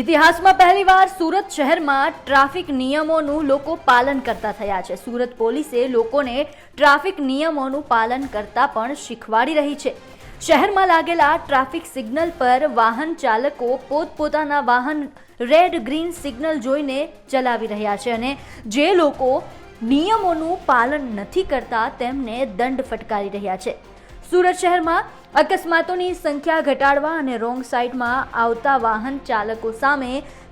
ઇતિહાસમાં પહેલીવાર સુરત શહેરમાં ટ્રાફિક નિયમોનું લોકો પાલન કરતા થયા છે. સુરત પોલીસે લોકોને ટ્રાફિક નિયમોનું પાલન કરતા પણ શીખવાડી રહી છે. શહેરમાં લાગેલા ટ્રાફિક સિગ્નલ પર વાહન ચાલકો પોતપોતાના વાહન રેડ ગ્રીન સિગ્નલ જોઈને ચલાવી રહ્યા છે અને જે લોકો નિયમોનું પાલન નથી કરતા તેમને દંડ ફટકારી રહ્યા છે. સુરત શહેરમાં અકસ્માતોની સંખ્યા ઘટાડવા અને રોંગ સાઇડમાં આવતા વાહન ચાલકો સામે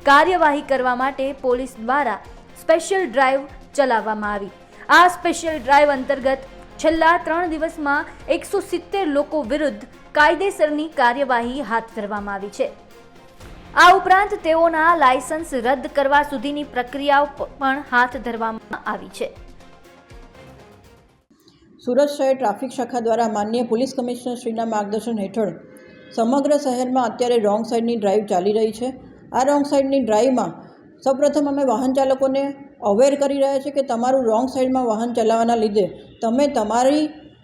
કાર્યવાહી કરવા માટે પોલીસ દ્વારા સ્પેશિયલ ડ્રાઈવ ચલાવવામાં આવી. આ સ્પેશિયલ ડ્રાઈવ અંતર્ગત છેલ્લા ત્રણ દિવસમાં એકસો સિત્તેર લોકો વિરુદ્ધ કાયદેસરની કાર્યવાહી હાથ ધરવામાં આવી છે. આ ઉપરાંત તેઓના લાયસન્સ રદ કરવા સુધીની પ્રક્રિયાઓ પણ હાથ ધરવામાં આવી છે. સુરત શહેર ટ્રાફિક શાખા દ્વારા માન્ય પોલીસ કમિશનર શ્રીના માર્ગદર્શન હેઠળ સમગ્ર શહેરમાં અત્યારે રોંગ સાઈડની ડ્રાઈવ ચાલી રહી છે. આ રોંગ સાઈડની ડ્રાઈવમાં સૌપ્રથમ અમે વાહન ચાલકોને અવેર કરી રહ્યા છીએ કે તમારું રોંગ સાઈડમાં વાહન ચલાવવાના લીધે તમે તમારી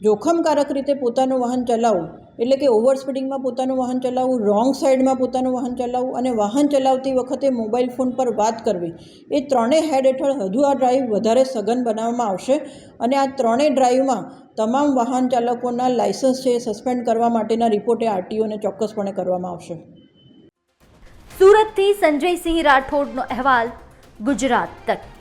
જોખમકારક રીતે પોતાનું વાહન ચલાવવું એટલે કે ઓવર સ્પીડિંગમાં પોતાનું વાહન ચલાવવું રોંગ સાઈડમાં પોતાનું વાહન ચલાવવું અને વાહન ચલાવતી વખતે મોબાઈલ ફોન પર વાત કરવી, એ ત્રણેય હેડ હેઠળ હજુ આ ડ્રાઈવ વધારે સઘન બનાવવામાં આવશે અને આ ત્રણેય ડ્રાઈવમાં તમામ વાહન ચાલકોના લાયસન્સ છે સસ્પેન્ડ કરવા માટેના રિપોર્ટે આરટીઓને ચોક્કસપણે કરવામાં આવશે. સુરતથી સંજયસિંહ રાઠોડનો અહેવાલ, ગુજરાત તક.